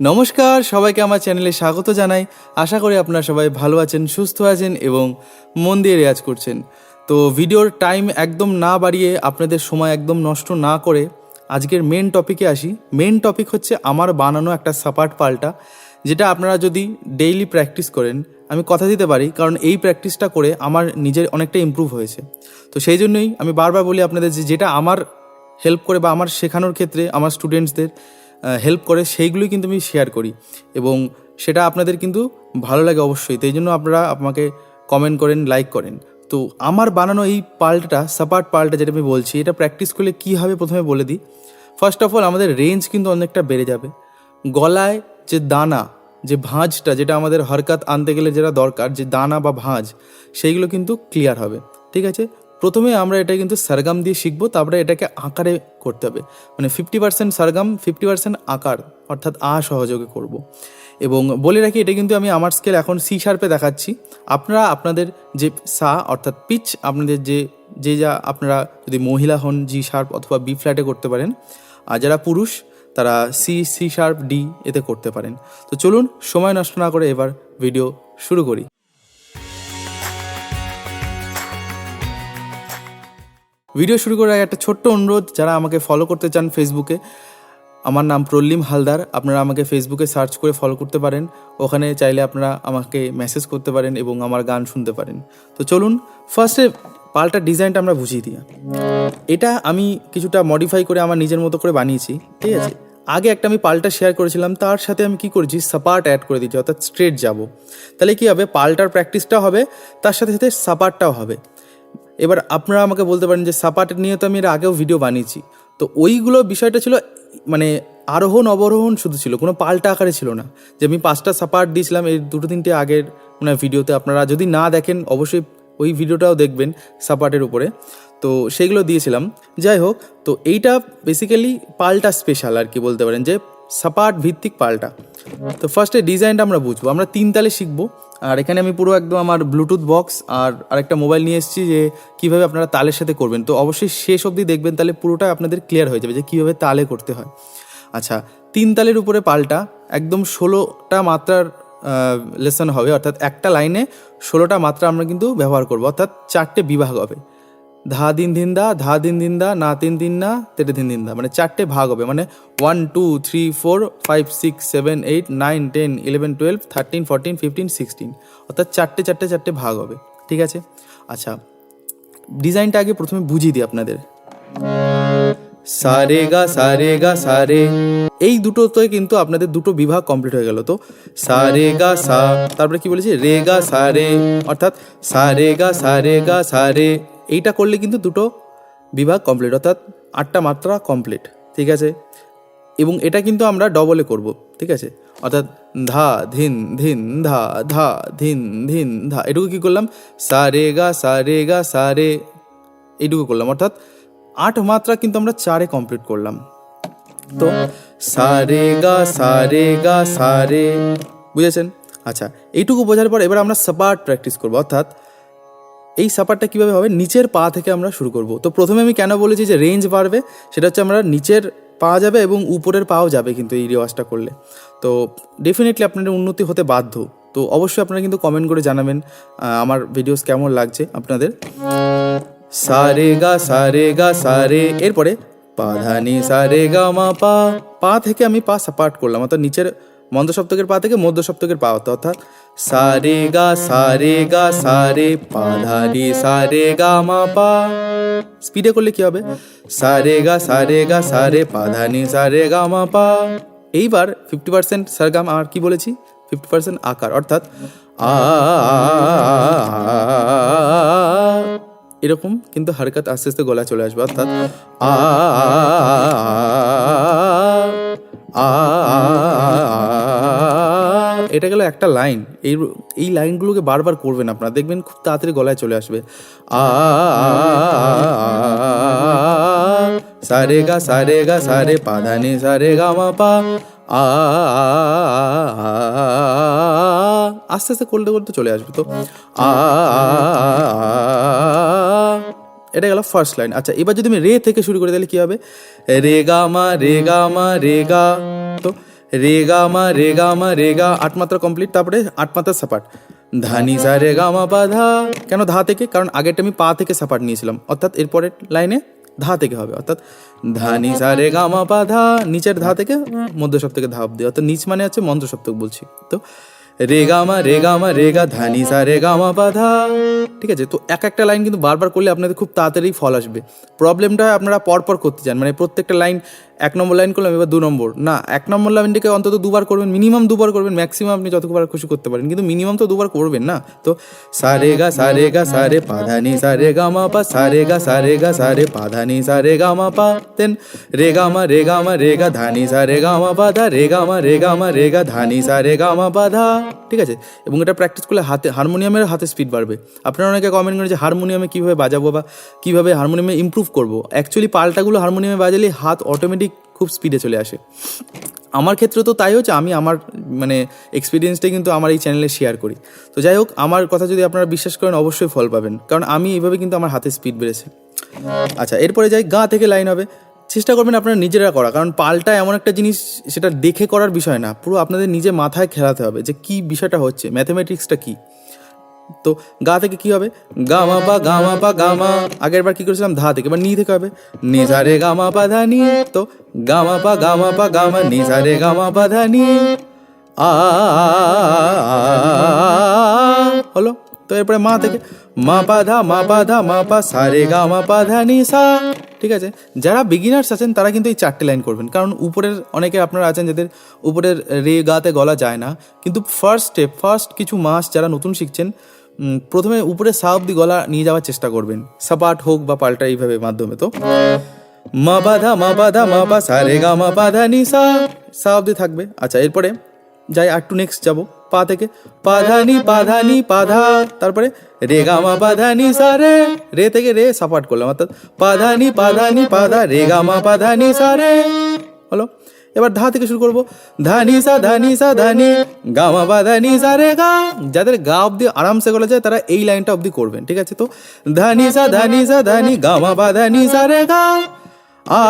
নমস্কার, সবাইকে আমার চ্যানেলে স্বাগত জানাই। আশা করি আপনারা সবাই ভালো আছেন, সুস্থ আছেন এবং মন দিয়ে রেয়াজ করছেন। তো ভিডিওর টাইম একদম না বাড়িয়ে আপনাদের সময় একদম নষ্ট না করে আজকের মেন টপিকে আসি। মেন টপিক হচ্ছে আমার বানানো একটা সাপাট পাল্টা, যেটা আপনারা যদি ডেইলি প্র্যাকটিস করেন, আমি কথা দিতে পারি, কারণ এই প্র্যাকটিসটা করে আমার নিজের অনেকটা ইমপ্রুভ হয়েছে। তো সেই জন্যই আমি বারবার বলি আপনাদের যে যেটা আমার হেল্প করে বা আমার শেখানোর ক্ষেত্রে আমার স্টুডেন্টসদের হেল্প করে, সেইগুলোই কিন্তু আমি শেয়ার করি। এবং সেটা আপনাদের কিন্তু ভালো লাগে অবশ্যই। তো এই জন্য আপনারা আমাকে কমেন্ট করেন লাইক করেন। তো আমার বানানো এই পাল্টাটা সাপার্ট পাল্টা যেটা আমি বলছি, এটা প্র্যাকটিস করলে কী হবে প্রথমে বলে দিই। ফার্স্ট অফ অল আমাদের রেঞ্জ কিন্তু অনেকটা বেড়ে যাবে। গলায় যে দানা, যে ভাঁজটা, যেটা আমাদের হরকাত আনতে গেলে যেটা দরকার, যে দানা বা ভাঁজ, সেইগুলো কিন্তু ক্লিয়ার হবে। ঠিক আছে? প্রথমে আমরা এটা কিন্তু সারগাম দিয়ে শিখব, তারপরে এটাকে আকারে করতে হবে। মানে fifty percent sargam fifty percent আকার, অর্থাৎ আ সহযোগে করব। এবং বলে রাখি, এটা কিন্তু আমি আমার স্কেল এখন সি শার্পে দেখাচ্ছি। আপনারা, আপনাদের যে সা, অর্থাৎ পিচ আপনাদের যে যে যা আপনারা যদি মহিলা হন জি শার্প অথবা বি ফ্ল্যাটে করতে পারেন, আর যারা পুরুষ, তারা সি সি শার্প ডি এতে করতে পারেন। তো চলুন, সময় নষ্ট না করে এবার ভিডিও শুরু করি। ভিডিও শুরু করার একটা ছোট্ট অনুরোধ, যারা আমাকে ফলো করতে চান ফেসবুকে আমার নাম প্রল্লিম হালদার, আপনারা আমাকে ফেসবুকে সার্চ করে ফলো করতে পারেন। ওখানে চাইলে আপনারা আমাকে মেসেজ করতে পারেন এবং আমার গান শুনতে পারেন। তো চলুন ফার্স্টে পাল্টা ডিজাইনটা আমরা বুঝিয়ে দিই। এটা আমি কিছুটা মডিফাই করে আমার নিজের মতো করে বানিয়েছি, ঠিক আছে? আগে একটা আমি পাল্টা শেয়ার করেছিলাম, তার সাথে আমি কি করেছি? সাপার্ট অ্যাড করে দিচ্ছি অর্থাৎ স্ট্রেট যাব। তাহলে কি হবে? পাল্টার প্র্যাকটিসটা হবে, তার সাথে সাথে সাপার্টটাও হবে। এবার আপনারা আমাকে বলতে পারেন যে সাপাট নিয়ে তো আমি এর আগেও ভিডিও বানিয়েছি। তো ওইগুলো বিষয়টা ছিল মানে আরোহণ, অবরোহণ শুধু ছিল, কোনো পাল্টা আকারে ছিল না। যে আমি পাঁচটা সাপাট দিয়েছিলাম এই দুটো তিনটে আগের মানে ভিডিওতে আপনারা যদি না দেখেন, অবশ্যই ওই ভিডিওটাও দেখবেন সাপাটের উপরে। তো সেইগুলো দিয়েছিলাম। যাই হোক, তো এইটা বেসিক্যালি পাল্টা স্পেশাল আর কি বলতে পারেন যে সাপাট ভিত্তিক পাল্টা। তো ফার্স্টে ডিজাইনটা আমরা বুঝব। আমরা তিন তালে শিখব। আর এখানে আমি পুরো একদম আমার ব্লুটুথ বক্স আর আরেকটা মোবাইল নিয়ে এসেছি যে কীভাবে আপনারা তালের সাথে করবেন। তো অবশ্যই শেষ অবধি দেখবেন, তাহলে পুরোটা আপনাদের ক্লিয়ার হয়ে যাবে যে কীভাবে তালে করতে হয়। আচ্ছা তিন তালের উপরে পাল্টা, একদম ষোলোটা মাত্রার লেসন হবে। অর্থাৎ একটা লাইনে ষোলোটা মাত্রা আমরা কিন্তু ব্যবহার করব। অর্থাৎ চারটে বিভাগ হবে। ধা দিন দিন দা, ধা দিন দিন দা, না তিন দিন না, তেটে দিন দিন দা। মানে চারটে ভাগ হবে। মানে one two three four five six seven eight nine ten eleven twelve thirteen fourteen fifteen sixteen অর্থাৎ চারটে চারটে চারটে ভাগ হবে। ঠিক আছে? আচ্ছা ডিজাইনটা আগে প্রথমে বুঝিয়ে দিই আপনাদের। সারে গা সারে গা, সারে। এই দুটোতে কিন্তু আপনাদের দুটো বিভাগ কমপ্লিট হয়ে গেল। তো সারে গা, সা, তারপরে কি বলেছি? রে গা সারে অর্থাৎ সারে গা সারে গা সারে এইটা করলে কিন্তু দুটো বিভাগ কমপ্লিট অর্থাৎ আটটা মাত্রা কমপ্লিট ঠিক আছে? এবং এটা কিন্তু আমরা ডবলে করব, ঠিক আছে? অর্থাৎ ধা, ধিন ধিন, ধা ধা, ধিন ধিন, ধা, এটুকু কী করলাম? সা, রে, গা, সা, রে, গা, সা, রে, এইটুকু করলাম। অর্থাৎ আট মাত্রা কিন্তু আমরা চারে কমপ্লিট করলাম। তো সা, রে, গা, সা, রে, গা, সা, রে, বুঝেছেন? আচ্ছা এইটুকু বোঝার পর এবার আমরা সাপার্ট প্র্যাকটিস করব, অর্থাৎ এই সাপারটা কীভাবে হবে? নিচের পা থেকে আমরা শুরু করব। তো প্রথমে আমি কেন বলেছি যে রেঞ্জ বাড়বে? সেটা হচ্ছে আমরা নিচের পা যাবে এবং উপরের পাও যাবে কিন্তু এই রেওয়াজটা করলে। তো ডেফিনেটলি আপনাদের উন্নতি হতে বাধ্য। তো অবশ্যই আপনারা কিন্তু কমেন্ট করে জানাবেন আমার ভিডিওস কেমন লাগছে আপনাদের। সারে গা সারে। গা সারে এরপরে পা পাধানি সারে গা মা পা। পা থেকে আমি পা সাপাট করলাম, অর্থাৎ নিচের মন্দ সপ্তকের পা থেকে মধ্য সপ্তকের পা অর্থাৎ সারে গা সারে গা সারে পাধানি সারে গা মা পা স্পিডে করলে কি হবে সারে গা সারে গা সারে পাধানি সারে গা মা পা এইবার ফিফটি পার্সেন্ট সারগাম আর কি বলেছি ফিফটি পার্সেন্ট আকার অর্থাৎ আ এরকম কিন্তু হারকাত আস্তে আস্তে গলা চলে আসবে অর্থাৎ আ আ আ এটা গেল একটা লাইন। এই এই লাইনগুলোকে বারবার করবেন আপনারা। দেখবেন খুব তাড়াতাড়ি গলায় চলে আসবে। আ সারে গা সারে গা সারে পাধানি সারে গা মা পা আ, আস্তে আস্তে করতে করতে চলে আসবে তো। আ এটা গেল ফার্স্ট লাইন আচ্ছা এবার যদি আমি রে থেকে শুরু করি, তাহলে কি হবে? রে গা মা, রে গা মা, রে গা। তো রে গা মা রে গা মা রে গা আট মাত্রা কমপ্লিট তারপরে আট মাত্রা সাপাট ধানি সা রে গা মা, পা, ধা। কেন ধা থেকে? কারণ আগেরটা আমি পা থেকে সাপাট নিয়েছিলাম। অর্থাৎ এরপরের লাইনে ধা থেকে হবে। অর্থাৎ ধানি সা রে গা মা, পা, ধা। নিচের ধা থেকে মধ্য সপ্তকে ধা অব্দি অর্থাৎ নিচ মানে হচ্ছে মন্ত্র সপ্তক বলছি। তো রে গা মা রে গা মা রে গা ধানি সা রে গা মা, পা, ধা। ঠিক আছে? তো এক একটা লাইন কিন্তু বারবার করলে আপনাদের খুব তাড়াতাড়ি ফল আসবে। প্রবলেমটা আপনারা পরপর করতে চান। মানে প্রত্যেকটা লাইন এক নম্বর লাইন করলাম, এবার দু নম্বর। না, এক নম্বর লাইনটিকে অন্তত দুবার করবেন মিনিমাম দুবার করবেন ম্যাক্সিমাম আপনি যতবার খুশি করতে পারেন। কিন্তু মিনিমাম তো দুবার করবেন না। তো সারে গা সারে গা সারে পাধানি সারে গা মা পা সারে গা সারে গা সারে পাধানি সারে গা মা পা তেন। রে গা মা রে গা মা রে গা ধানি সারে গা মা পা ধা রে গা মা রে গা মা রে গা ধানি সারে গা মা পা ধা। ঠিক আছে? এবং এটা প্র্যাকটিস করলে হাতে হারমোনিয়ামের হাতে স্পিড বাড়বে। আপনারা অনেকে কমেন্ট করেন যে হারমোনিয়ামে কীভাবে বাজাবো বা কীভাবে হারমোনিয়ামে ইম্প্রুভ করব। অ্যাকচুয়ালি পাল্টাগুলো হারমোনিয়ামে বাজালে হাত অটোমেটিক খুব স্পিডে চলে আসে। আমার ক্ষেত্রে তো তাই হচ্ছে, আমি আমার মানে এক্সপিরিয়েন্সটাই কিন্তু আমার এই চ্যানেলে শেয়ার করি। তো যাই হোক, আমার কথা যদি আপনারা বিশ্বাস করেন, অবশ্যই ফল পাবেন। কারণ আমি এইভাবে কিন্তু আমার হাতে স্পিড বেড়েছে। আচ্ছা এরপরে যাই, গা থেকে লাইন হবে। চেষ্টা করবেন আপনারা নিজেরা করা, কারণ পাল্টা এমন একটা জিনিস, সেটা দেখে করার বিষয় না। পুরো আপনাদের নিজে মাথায় খেলাতে হবে যে কি বিষয়টা হচ্ছে ম্যাথমেটিক্সটা কী? তো গা থেকে কি হবে? গামা পা গামা পা, গামা। আগের বার কি করেছিলাম? ধা থেকে। এবার নি থেকে হবে। নি রে, গামা পা, ধা, নি। তো গামা পা গামা পা, গামা, নি রে, গামা পা, ধা, নি। আ, হলো। তো এরপরে মা থেকে, মা পা, ধা, মা পা, ধা, মা পা, সা রে গা মা পা, ধা, নি, সা। ঠিক আছে? যারা বিগিনার্স আছেন, তারা কিন্তু এই চারটে লাইন করবেন। কারণ উপরের অনেকে আপনারা আছেন যাদের উপরের রে, গাতে গলা যায় না। কিন্তু ফার্স্ট স্টেপ ফার্স্ট কিছু মাস যারা নতুন শিখছেন প্রথমে উপরে সা অব্দি গলা নিয়ে যাওয়ার চেষ্টা করবেন। সাপাট হোক বা পাল্টা এইভাবে মাধ্যমে তো। মা বাধা মা বাধা, মা পা সা রে গা, মা বাধা নি সা। সা অব্দি থাকবে। আচ্ছা এরপরে যাই আর টু নেক্সট যাব। পা থেকে পাধানি পাধানি পাধা তারপরে রে গা, মা পাধানি সা রে। রে থেকে রে সাপাট করলাম, অর্থাৎ পাধানি পাধানি পাধা রে গা, মা পাধানি সা রে। হলো? এবার ধা থেকে শুরু করব। ধানি, সা ধানি, সা গা, মা পাধানি সা, রে, গা। যাদের গা অব্দি আরামসে গলা যায়, তারা এই লাইনটা অব্দি করবেন, ঠিক আছে? তো ধানি, সা ধানি, সা গা, মা পাধানি সা, রে, গা। আ,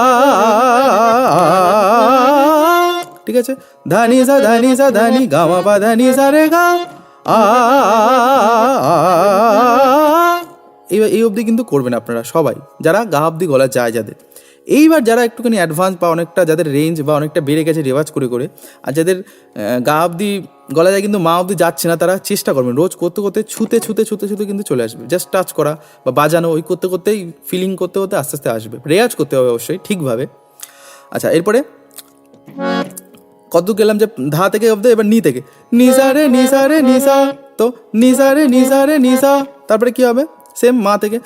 ঠিক আছে? ধানি, সা ধানি সা, ধানি গামা পা ধানি, সা, রে, গা। আ এই অবধি কিন্তু করবেন আপনারা সবাই, যারা গা অবধি গলা যায় যাদের। এইবার যারা একটুখানি অ্যাডভান্স বা অনেকটা যাদের রেঞ্জ বা অনেকটা বেড়ে গেছে রেওয়াজ করে করে, আর যাদের গা অবধি গলা যায় কিন্তু মা অবধি যাচ্ছে না, তারা চেষ্টা করবেন রোজ করতে করতে ছুতে ছুতে ছুতে ছুতে কিন্তু চলে আসবে। জাস্ট টাচ করা বা বাজানো, ওই করতে করতেই ফিলিং করতে করতে আস্তে আস্তে আসবে। রেওয়াজ করতে হবে অবশ্যই, ঠিকভাবে। আচ্ছা এরপরে কত গেলাম যে ধা থেকে অব্দি এবার নি থেকে। নিসা রে নিসা রে, নিসা, তো নিসা রে নিসা রে, নিসা। তারপরে কি হবে? সেম মা থেকে,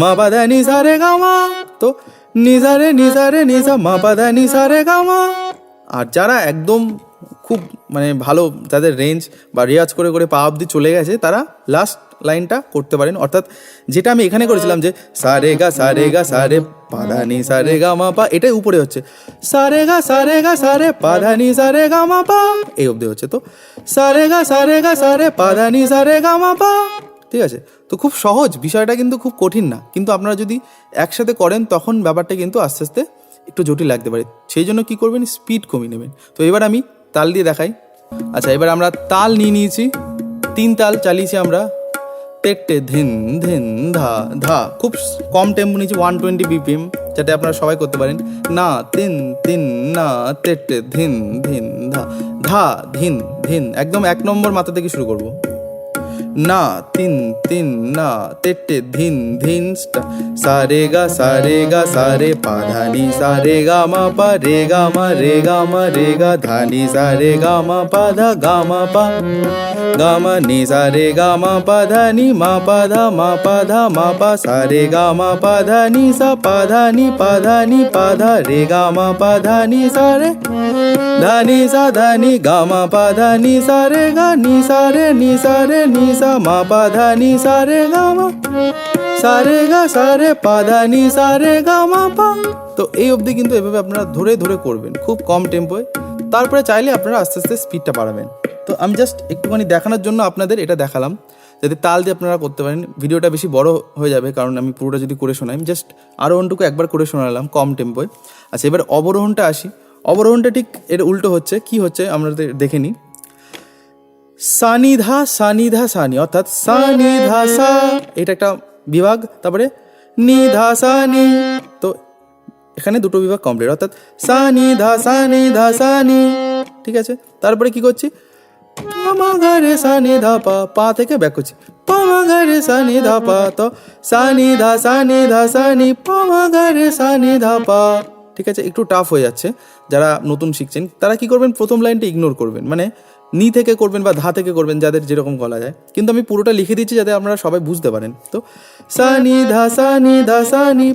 মা পাদা নিসা রে গা মা, তো নিসা রে নিসা রে নিসা মা পাদা নিসা রে গা মা আর যারা একদম খুব মানে ভালো তাদের রেঞ্জ বা রেয়াজ করে করে পা অব্দি চলে গেছে, তারা লাস্ট লাইনটা করতে পারেন। অর্থাৎ যেটা আমি এখানে করেছিলাম যে, সারে গা সারে গা, সারে পাধানি সারে গা, মা পা। এটাই উপরে হচ্ছে। সারে গা সারে গা, সারে পাধানি সারে গা, মা পা। এই অবধি হচ্ছে। তো, সারে গা সারে গা, সারে পাধানি সারে গা, মা পা। ঠিক আছে? তো খুব সহজ, বিষয়টা কিন্তু খুব কঠিন না। কিন্তু আপনারা যদি একসাথে করেন, তখন ব্যাপারটা কিন্তু আস্তে আস্তে একটু জটিল লাগতে পারে। সেই জন্য কী করবেন? স্পিড কমিয়ে নেবেন। তো এবার আমি তাল দিয়ে দেখাই। আচ্ছা এবার আমরা তাল নিয়ে নিয়েছি। তিন তাল চালিয়েছি আমরা। তেটে ধিন ধিন, ধা ধা। খুব কম টেম্পো নিয়েছি ওয়ান টোয়েন্টি বিপিএম যাতে আপনারা সবাই করতে পারেন। না, তিন তিন, না, তেটে ধিন ধিন, ধা। ধা, ধিন ধিন। একদম এক নম্বর মাথা থেকে শুরু করব। না তিন তিন না তেটে ধিন ধিন স্টা- সারে গা সারে গা সারে পা ধানি সারে গা মা পা রে গা মা রে গা মা রে গা ধানি সারে গা মা পা ধা গা মা পা গা মা নি সারে গা মা পা ধা নি মা পা ধা মা পা ধা মা পা সারে গা মা পা ধা নি সা ধানি সা ধানি, গা মা পা ধা নি সা রে গা, নি সা রে, নি সা রে, নি সা মা পা ধা নি সা রে গা মা। সা রে গা, সা রে পা ধা নি সা রে গা মা পা। তো এই অবধি কিন্তু এভাবে আপনারা ধরে ধরে করবেন, খুব কম টেম্পোয় তারপরে চাইলে আপনারা আস্তে আস্তে স্পিডটা বাড়াবেন। তো আমি জাস্ট একটুখানি দেখানোর জন্য আপনাদের এটা দেখালাম, যাতে তাল দিয়ে আপনারা করতে পারেন। ভিডিওটা বেশি বড় হয়ে যাবে, কারণ আমি পুরোটা যদি করে শোনাই জাস্ট আরোহণটুকু একবার করে শোনালাম কম টেম্পোয় আচ্ছা এবার অবরোহণটা আসি। অবরোহণটা ঠিক এর উল্টো হচ্ছে, কি হচ্ছে আমরা দেখে নিই। সানিধা সানিধা, সানি, অর্থাৎ সানিধা সা, এটা একটা বিভাগ, তারপরে নিধা সানি, তো এখানে দুটো বিভাগ কমপ্লিট অর্থাৎ সানি ধা সানি ধা সানি ঠিক আছে? তারপরে কি করছি? পামা গা রে সানি ধা পা পা থেকে ব্যাক করছি। পামা গা রে সানি ধা পা, তো সানি ধা সানি ধা সানি পামা সানি ধা পা। ঠিক আছে? একটু টাফ হয়ে যাচ্ছে। যারা নতুন শিখছেন, তারা কি করবেন? প্রথম লাইনটা ইগনোর করবেন। মানে নি থেকে করবেন বা ধা থেকে করবেন, যাদের যেরকম গলা যায়। কিন্তু আমি পুরোটা লিখে দিচ্ছি যাতে আপনারা সবাই বুঝতে পারেন। তো, সানি ধা সানি ধা, সানি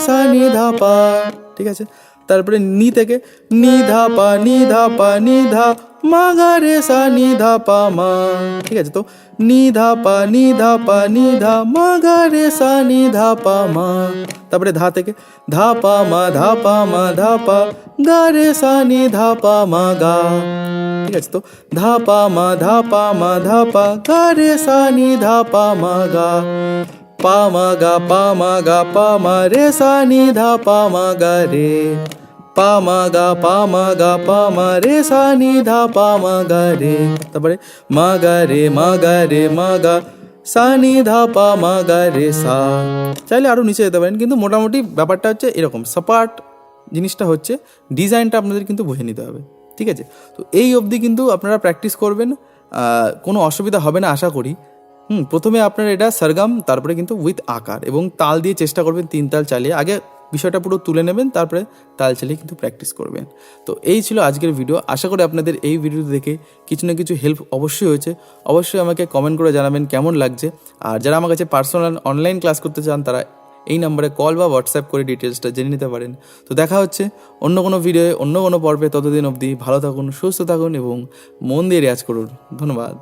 সানি ধা, পা। ঠিক আছে? তারপরে নি থেকে, নি ধা, পা, নি ধা, পা, নি ধা, মা গা রে সা নি ধা, পা, মা। ঠিক আছে? তো নি ধা পা নি ধা পা নি ধা মা গা রে সা নি ধা পা মা তারপরে ধা থেকে ধা পা মা ধা পা মা ধা পা গা রে সা নি ধা পা মা গা ঠিক আছে তো ধা পা মা ধা পা মা ধা পা গা রে সা নি ধা পা মা গা পা মা গা পা মা গা পা মা রে সা নি ধা পা মা গা রে পা মা গা পা মা গা পা মা রে। নি ধা পা মা গা রে তারপরে মা গা রে মা গা রে মা গা সা নি ধা পা মা গা রে সা। চাইলে আরও নিচে যেতে পারেন, কিন্তু মোটামুটি ব্যাপারটা হচ্ছে এরকম। সাপার্ট জিনিসটা হচ্ছে, ডিজাইনটা আপনাদের কিন্তু বুঝে নিতে হবে, ঠিক আছে? তো এই অবধি কিন্তু আপনারা প্র্যাকটিস করবেন কোনো অসুবিধা হবে না, আশা করি। হুম, প্রথমে আপনার এটা সরগম, তারপরে কিন্তু উইথ আকার, এবং তাল দিয়ে চেষ্টা করবেন তিন তাল চালিয়ে। আগে বিষয়টা পুরো তুলে নেবেন, তারপরে তাল চালিয়ে কিন্তু প্র্যাকটিস করবেন। তো এই ছিল আজকের ভিডিও আশা করি আপনাদের এই ভিডিও দেখে কিছু না কিছু হেল্প অবশ্যই হয়েছে। অবশ্যই আমাকে কমেন্ট করে জানাবেন কেমন লাগছে। আর যারা আমার কাছে পার্সোনাল অনলাইন ক্লাস করতে চান, তারা এই নাম্বারে কল বা হোয়াটসঅ্যাপ করে ডিটেলসটা জেনে নিতে পারেন। তো দেখা হচ্ছে অন্য কোনো ভিডিওয়ে অন্য কোনো পর্বে। ততদিন অবধি ভালো থাকুন, সুস্থ থাকুন এবং মন দিয়ে রেয়াজ করুন। ধন্যবাদ।